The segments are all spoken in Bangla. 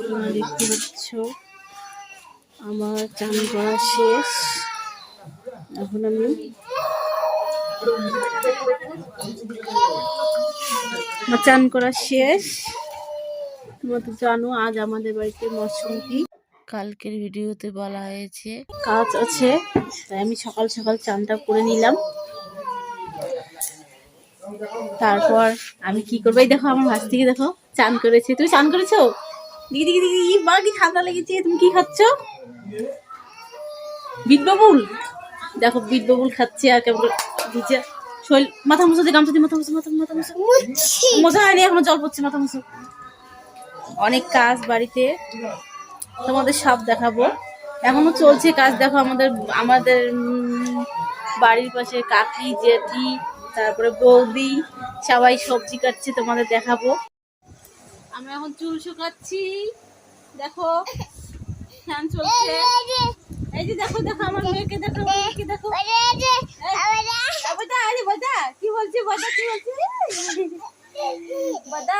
তোমরা দেখতে আমার চান করা শেষ। এখন আমি চান করা শেষ। তোমরা তো জানো, আজ আমাদের বাড়িতে মৌসুমী কালকের ভিডিওতে বলা হয়েছে। কাজ আছে তাই আমি সকাল সকাল চানটা করে নিলাম। তারপর আমি কি করব? এই দেখো আমার ভাস থেকে দেখো চান করেছে। তুমি চান করেছ? দিদি দিদি দিদি মা কি ঠান্ডা লেগেছে তুমি কি খাচ্ছ? বিট বাবুল? দেখো বিট বাবুল খাচ্ছে আর কেমন দিচ্ছে। শরীর মাথা মুছো দিয়ে গামছা দিয়ে মাথা মুছো মাথা মাথা মুছো। মোছা হয়নি এখনও জল পড়ছে মাথা মুছো। অনেক কাজ বাড়িতে। তোমাদের সব দেখাবো। এখনও চলছে কাজ, দেখো আমাদের আমাদের বাড়ির পাশে কাকি, জেঠি, তারপরে বৌদি, সবাই সবজি কাটছে, তোমাদের দেখাবো। আমরা এখন চুল শুকাচ্ছি। দেখো, ফ্যান চলছে। এই যে দেখো দেখো আমার মেয়েকে, দেখো দেখো। আরে কি বলছে, বদা, কি বলছে? বদা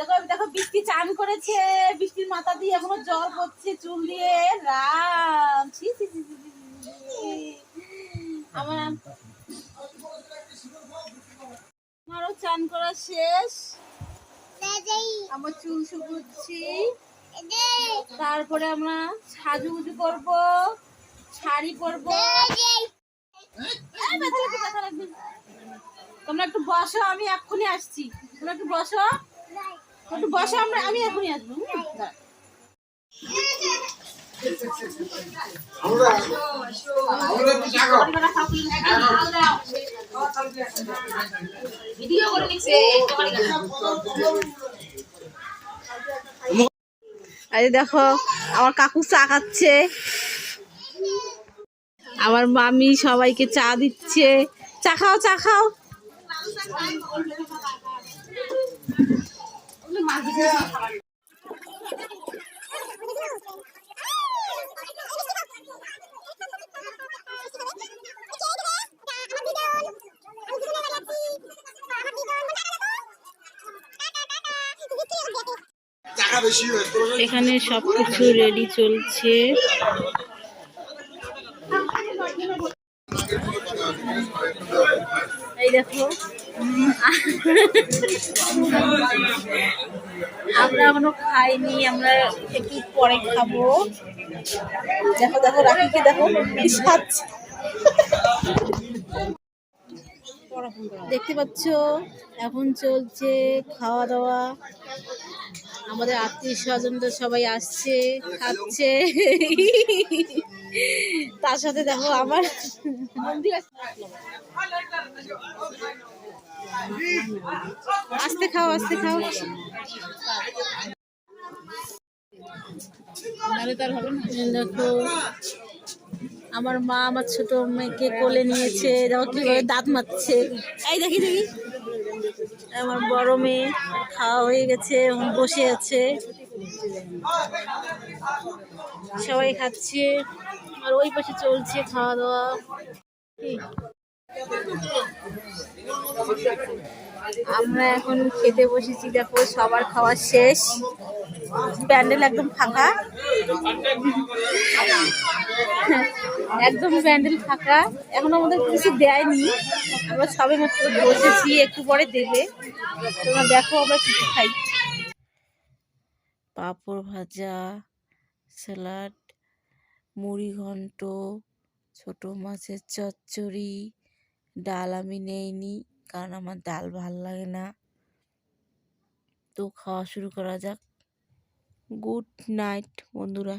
দেখো দেখো, বৃষ্টি চান করেছে, বৃষ্টির মাথা দিয়ে এখনও জল পড়ছে চুল দিয়ে। রাম। আমার আমারও চান করা শেষ। আমার চুল শুকুচ্ছি। তারপরে আমরা সাজুগুজু করব, শাড়ি পরব। তোমরা একটু বসো, আমি এক্ষুনি আসছি। তোমরা একটু বসো। একটু আমরা, আমি এখনই আসব। আরে দেখো, আমার কাকু চা খাচ্ছে। আমার মামি সবাইকে চা দিচ্ছে। চা খাও চা খাও। এখানে সবকিছু রেডি চলছে। এই দেখো। আমরা এখনও খাইনি, আমরা একটু পরে খাব। দেখো দেখো রাখিকে দেখো। দেখতে পাচ্ছ, এখন চলছে খাওয়া দাওয়া আমাদের আত্মীয় স্বজনরা সবাই আসছে, খাচ্ছে। তার সাথে দেখো আমার। আস্তে খাও আস্তে খাও। আমার মা আমার ছোট মেয়েকে কোলে নিয়েছে, দেখো কীভাবে দাঁত মারছে। এই দেখি দেখি। আমার বড় মেয়ে খাওয়া হয়ে গেছে বসে আছে। সবাই খাচ্ছে, আর ওই পাশে চলছে খাওয়া দাওয়া? আমরা এখন খেতে বসেছি, দেখো সবার খাওয়া শেষ। প্যান্ডেল একদম ফাঁকা। একদম প্যান্ডেল ফাঁকা। এখন আমাদের কিছু দেয়নি। আমরা সবে মাত্র বসেছি, একটু পরে দেবে। তোমরা দেখো আমরা কিছু খাই। পাঁপড় ভাজা, স্যালাড মুড়ি ঘন্ট ছোট মাছের চচ্চড়ি ডাল আমি নেইনি, কারণ আমার ডাল ভালো লাগে না। তো খাওয়া শুরু করা যাক। গুড নাইট, বন্ধুরা।